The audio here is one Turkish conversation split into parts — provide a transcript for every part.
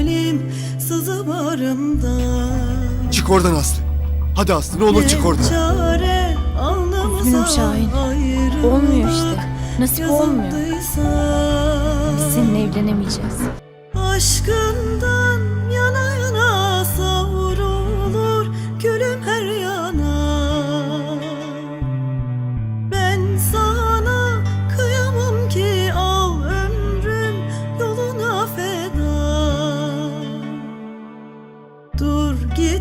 zalim sızı barımdan Çık oradan Aslı. Hadi Aslı ne olur çık oradan. Çare Üzgünüm Şahin. ayrılık Olmuyor işte. Nasip olmuyor. yazıldıysa Biz seninle evlenemeyeceğiz. Aşkından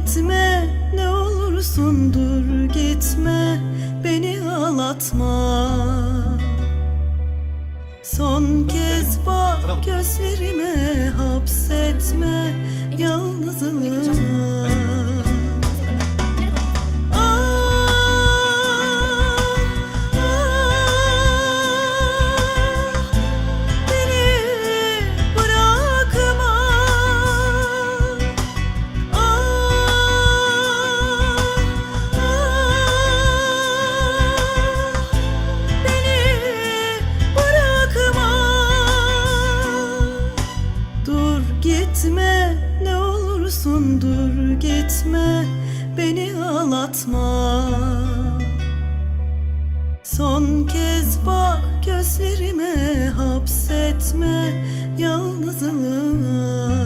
Gitme ne olursun dur gitme beni ağlatma. Son kez bak gözlerime hapsetme yalnızlığa olursun dur gitme Beni ağlatma. Son kez bak gözlerime hapsetme yalnızlığa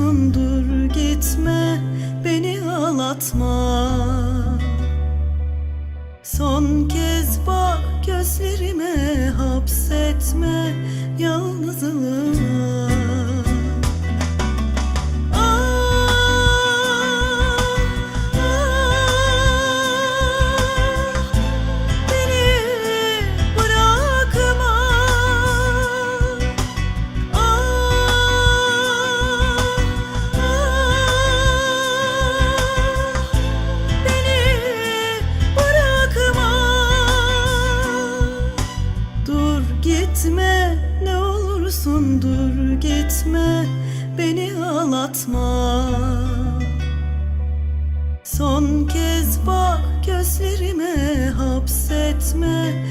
olursun dur gitme beni ağlatma. Son kez bak gözlerime hapsetme yalnızlığa olursun dur gitme Beni ağlatma. Son kez bak gözlerime hapsetme